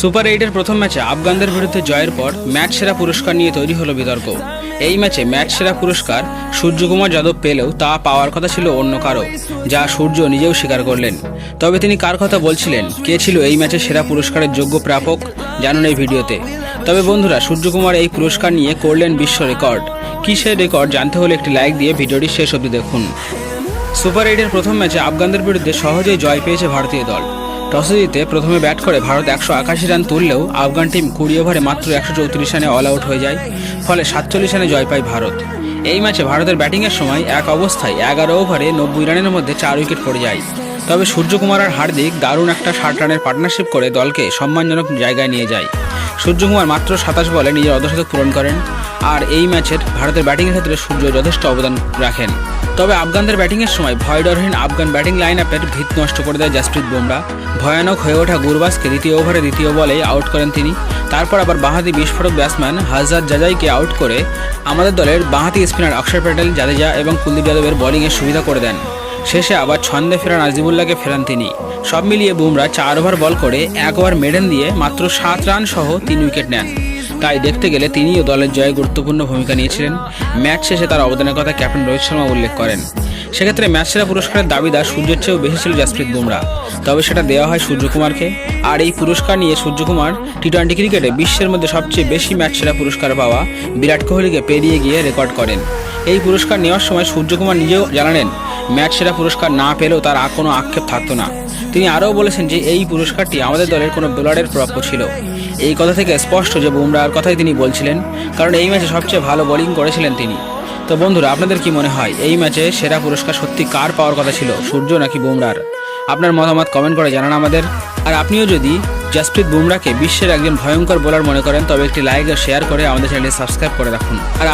Super এইটের প্রথম ম্যাচে আফগানদের বিরুদ্ধে জয়ের পর ম্যাচ সেরা পুরস্কার নিয়ে তৈরি হলো বিতর্ক। এই ম্যাচে ম্যাচ সেরা পুরস্কার সূর্যকুমার যাদব পেলেও তা পাওয়ার কথা ছিল অন্য কারও, যা সূর্য নিজেও স্বীকার করলেন। তবে তিনি কার কথা বলছিলেন? কে ছিল এই ম্যাচে সেরা পুরস্কারের যোগ্য প্রাপক? জানুন এই ভিডিওতে। তবে বন্ধুরা, সূর্যকুমার এই পুরস্কার নিয়ে করলেন বিশ্ব রেকর্ড। কী সেই রেকর্ড জানতে হলে একটি লাইক দিয়ে ভিডিওটি শেষ অবধি দেখুন। সুপার এইটের প্রথম ম্যাচে আফগানদের বিরুদ্ধে সহজেই জয় পেয়েছে ভারতীয় দল। টসে জিতে প্রথমে ব্যাট করে ভারত একশো একাশি রান তুললেও আফগান টিম কুড়ি ওভারে মাত্র একশো চৌত্রিশ রানে অল আউট হয়ে যায়, ফলে সাতচল্লিশ রানে জয় পায় ভারত। এই ম্যাচে ভারতের ব্যাটিংয়ের সময় এক অবস্থায় এগারো ওভারে নব্বই রানের মধ্যে চার উইকেট পড়ে যায়। তবে সূর্যকুমার আর হার্দিক দারুণ একটা ষাট রানের পার্টনারশিপ করে দলকে সম্মানজনক জায়গায় নিয়ে যায়। সূর্যকুমার মাত্র সাতাশ বলে নিজের অর্ধশতক পূরণ করেন। আর এই ম্যাচের ভারতের ব্যাটিংয়ের ক্ষেত্রে সূর্য যথেষ্ট অবদান রাখেন। তবে আফগানদের ব্যাটিংয়ের সময় ভয়ডরহীন আফগান ব্যাটিং লাইন আপের ভিত নষ্ট করে দেয় জাসপ্রীত বুমরা। ভয়ানক হয়ে ওঠা গুরবাসকে দ্বিতীয় ওভারে দ্বিতীয় বলে আউট করেন তিনি। তারপর আবার বাঁহাতি বিস্ফোরক ব্যাটসম্যান হাজার জাজাইকে আউট করে আমাদের দলের বাঁহাতি স্পিনার অক্ষর প্যাটেল, জাদেজা এবং কুলদীপ যাদবের বোলিংয়ের সুবিধা করে দেন। শেষে আবার ছন্দে ফেরা নাজিবুল্লাহকে ফেরান তিনি। সব মিলিয়ে বুমরা চার ওভার বল করে এক ওভার মেডেন দিয়ে মাত্র সাত রান সহ তিন উইকেট নেন। তাই দেখতে গেলে তিনিও দলের জয়ে গুরুত্বপূর্ণ ভূমিকা নিয়েছিলেন। ম্যাচ শেষে তার অবদানের কথা ক্যাপ্টেন রোহিত শর্মা উল্লেখ করেন। সেক্ষেত্রে ম্যাচ সেরা পুরস্কারের দাবিদার সূর্যের চেয়েও বেশি ছিল জাসপ্রীত বুমরা। তবে সেটা দেওয়া হয় সূর্যকুমারকে। আর এই পুরস্কার নিয়ে সূর্যকুমার টি টোয়েন্টি ক্রিকেটে বিশ্বের মধ্যে সবচেয়ে বেশি ম্যাচ সেরা পুরস্কার পাওয়া বিরাট কোহলিকে পেরিয়ে গিয়ে রেকর্ড করেন। এই পুরস্কার নেওয়ার সময় সূর্যকুমার নিজেও জানালেন, ম্যাচ সেরা পুরস্কার না পেলেও তার আর কোনো আক্ষেপ থাকতো না। তিনি আরও বলেছেন যে এই পুরস্কারটি আমাদের দলের কোনো বোলারের প্রাপ্য ছিল। এই কথা থেকে স্পষ্ট যে বুমরার কথাই তিনি বলছিলেন, কারণ এই ম্যাচে সবচেয়ে ভালো বোলিং করেছিলেন তিনি। তো বন্ধুরা, আপনাদের কি মনে হয়, এই ম্যাচে সেরা পুরস্কার সত্যি কার পাওয়ার কথা ছিল, সূর্য নাকি বুমরার আপনার মতামত কমেন্ট করে জানান আমাদের। আর আপনিও যদি জাসপ্রীত বুমরাকে বিশ্বের একজন ভয়ঙ্কর বোলার মনে করেন, তবে একটি লাইক আর শেয়ার করে আমাদের চ্যানেলটি সাবস্ক্রাইব করে রাখুন। আর